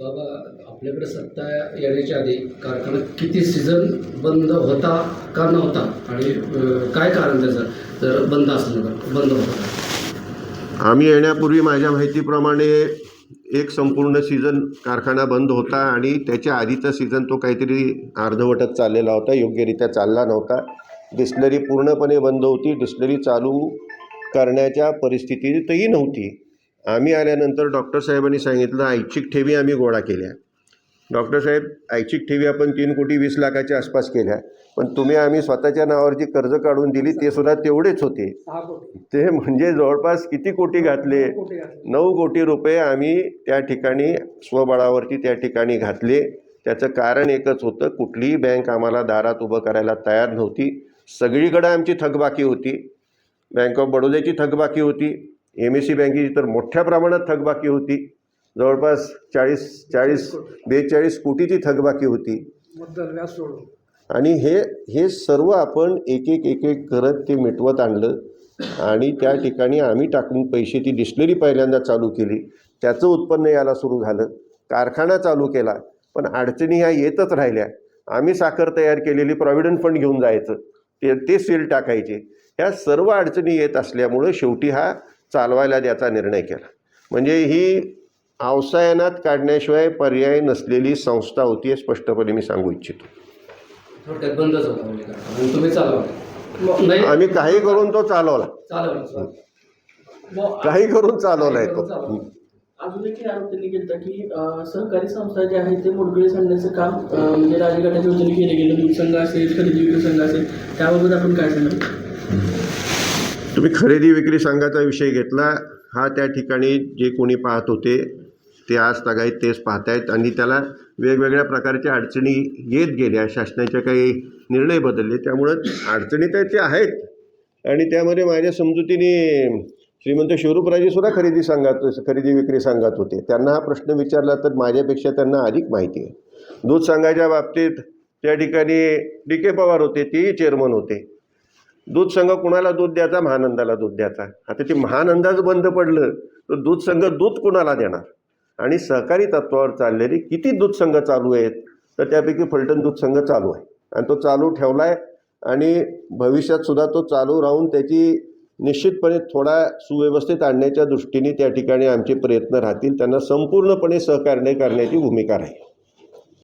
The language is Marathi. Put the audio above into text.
बाबा आपल्याकडे सत्ता येण्याच्या आधी कारखाना किती सीझन बंद होता का नव्हता? आणि काय कारण त्याचं? जर बंद असलं तर बंद होता. आम्ही येण्यापूर्वी माझ्या माहितीप्रमाणे एक संपूर्ण सीझन कारखाना बंद होता आणि त्याच्या आधीचा सीझन तो काहीतरी अर्धवटच चाललेला होता योग्यरित्या चालला नव्हता. डिस्लरी पूर्णपणे बंद होती. डिस्लरी चालू करण्याच्या परिस्थितीतही नव्हती. आम्ही आल्यानंतर डॉक्टर साहेबांनी सांगितलं ऐच्छिक ठेवी आम्ही गोळा केल्या. डॉक्टर साहेब ऐच्छिक ठेवी आपण तीन कोटी वीस लाखाच्या आसपास केल्या. पण तुम्ही आम्ही स्वतःच्या नावावर जी कर्ज काढून दिली ते सुद्धा तेवढेच होते. ते म्हणजे जवळपास किती कोटी घातले. नऊ कोटी रुपये आम्ही त्या ठिकाणी स्वबळावरती त्या ठिकाणी घातले. त्याचं कारण एकच होतं कुठलीही बँक आम्हाला दारात उभं करायला तयार नव्हती. सगळीकडं आमची थकबाकी होती. बँक ऑफ बडोद्याची थकबाकी होती. एम एस सी बँकेची तर मोठ्या प्रमाणात थकबाकी होती. जवळपास चाळीस चाळीस बेचाळीस कोटीची थकबाकी होती. आणि हे हे सर्व आपण एक एक एक एक करत ते मिटवत आणलं. आणि त्या ठिकाणी आम्ही टाकून पैसे ती डिस्लरी पहिल्यांदा चालू केली. त्याचं उत्पन्न यायला सुरू झालं. कारखाना चालू केला. पण अडचणी ह्या येतच राहिल्या. आम्ही साखर तयार केलेली प्रॉव्हिडंट फंड घेऊन जायचं. ते ते सेल टाकायचे. ह्या सर्व अडचणी येत असल्यामुळं शेवटी हा चालवायला द्याचा निर्णय केला. म्हणजे ही अवसायनात काढण्याशिवाय पर्याय नसलेली संस्था होती हे स्पष्टपणे मी सांगू इच्छितो. म्हणजे आम्ही काही करून तो चालवला. चालवलं काही करून चालवलाय तो. चालवलं. अजून एक आरोप त्यांनी केला की सहकारी संस्था जे आहे ते मोडकळी सांगण्याचं काम म्हणजे राजगटाच्या वतीने केलं गेलं. दूध संघ असेल खरेदी विक्री संघ असेल त्याबाबत आपण काय सांगाल तुम्ही खरेदी विक्री संघाचा विषय घेतला हा त्या ठिकाणी जे कोणी पाहत होते ते आज तगायत तेच पाहतायत आणि त्याला वेगवेगळ्या प्रकारच्या अडचणी येत गेल्या. शासनाच्या काही निर्णय बदलले. त्यामुळं अडचणी तर त्या आहेत. आणि त्यामध्ये माझ्या समजुतीने श्रीमंत शिवरूपराजेसुद्धा खरेदी संघात खरेदी विक्री संघात होते. त्यांना हा प्रश्न विचारला तर माझ्यापेक्षा त्यांना अधिक माहिती आहे. दूध संघाच्या बाबतीत त्या ठिकाणी डी के पवार होते तेही चेअरमन होते. दूध संघ कुणाला दूध द्यायचा? महानंदाला दूध द्यायचा. आता ते महानंदाच बंद पडलं तर दूध संघ दूध कुणाला देणार? आणि सहकारी तत्वावर चाललेले किती दूध संघ चालू आहेत? तर त्यापैकी फलटण दूध संघ चालू आहे. आणि तो चालू ठेवला आहे आणि भविष्यात सुद्धा तो चालू राहून त्याची निश्चितपणे थोडा सुव्यवस्थित आणण्याच्या दृष्टीने त्या ठिकाणी आमचे प्रयत्न राहतील. त्यांना संपूर्णपणे सहकार्य करण्याची भूमिका राहील.